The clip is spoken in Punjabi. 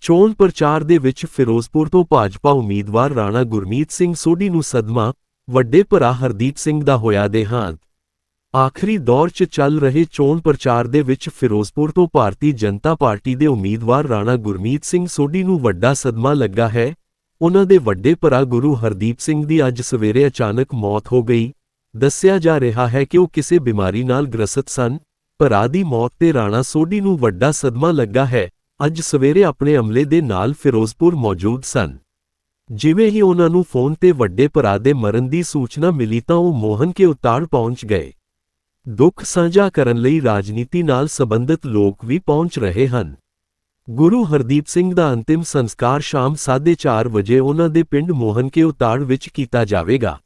ਚੋਣ ਪ੍ਰਚਾਰ ਦੇ ਵਿੱਚ ਫਿਰੋਜ਼ਪੁਰ ਤੋਂ ਭਾਜਪਾ ਉਮੀਦਵਾਰ ਰਾਣਾ ਗੁਰਮੀਤ ਸਿੰਘ ਸੋਢੀ ਨੂੰ ਸਦਮਾ ਵੱਡੇ ਭਰਾ ਹਰਦੀਪ ਸਿੰਘ ਦਾ ਹੋਇਆ ਦੇਹਾਂਤ। ਆਖਰੀ ਦੌਰ 'ਚ ਚੱਲ ਰਹੇ ਚੋਣ ਪ੍ਰਚਾਰ ਦੇ ਵਿੱਚ ਫਿਰੋਜ਼ਪੁਰ ਤੋਂ ਭਾਰਤੀ ਜਨਤਾ ਪਾਰਟੀ ਦੇ ਉਮੀਦਵਾਰ ਰਾਣਾ ਗੁਰਮੀਤ ਸਿੰਘ ਸੋਢੀ ਨੂੰ ਵੱਡਾ ਸਦਮਾ ਲੱਗਾ ਹੈ। ਉਹਨਾਂ ਦੇ ਵੱਡੇ ਭਰਾ ਗੁਰੂ ਹਰਦੀਪ ਸਿੰਘ ਦੀ ਅੱਜ ਸਵੇਰੇ ਅਚਾਨਕ ਮੌਤ ਹੋ ਗਈ। ਦੱਸਿਆ ਜਾ ਰਿਹਾ ਹੈ ਕਿ ਉਹ ਕਿਸੇ ਬਿਮਾਰੀ ਨਾਲ ਗ੍ਰਸਤ ਸਨ। ਭਰਾ ਦੀ ਮੌਤ ਤੇ ਰਾਣਾ ਸੋਢੀ ਨੂੰ ਵੱਡਾ ਸਦਮਾ ਲੱਗਾ ਹੈ। ਅੱਜ ਸਵੇਰੇ ਆਪਣੇ ਅਮਲੇ ਦੇ ਨਾਲ ਫਿਰੋਜ਼ਪੁਰ ਮੌਜੂਦ ਸਨ। ਜਿਵੇਂ ਹੀ ਉਹਨਾਂ ਨੂੰ ਫੋਨ ਤੇ ਵੱਡੇ ਭਰਾ ਦੇ ਮਰਨ ਦੀ ਸੂਚਨਾ ਮਿਲੀ ਤਾਂ ਉਹ ਮੋਹਨ ਕੇ ਉਤਾੜ ਪਹੁੰਚ ਗਏ। ਦੁੱਖ ਸਾਂਝਾ ਕਰਨ ਲਈ ਰਾਜਨੀਤੀ ਨਾਲ ਸੰਬੰਧਿਤ ਲੋਕ ਵੀ ਪਹੁੰਚ ਰਹੇ ਹਨ। ਗੁਰੂ ਹਰਦੀਪ ਸਿੰਘ ਦਾ ਅੰਤਿਮ ਸੰਸਕਾਰ ਸ਼ਾਮ 4:30 ਵਜੇ ਉਹਨਾਂ ਦੇ ਪਿੰਡ ਮੋਹਨਕੇ ਉਤਾੜ ਵਿੱਚ ਕੀਤਾ ਜਾਵੇਗਾ।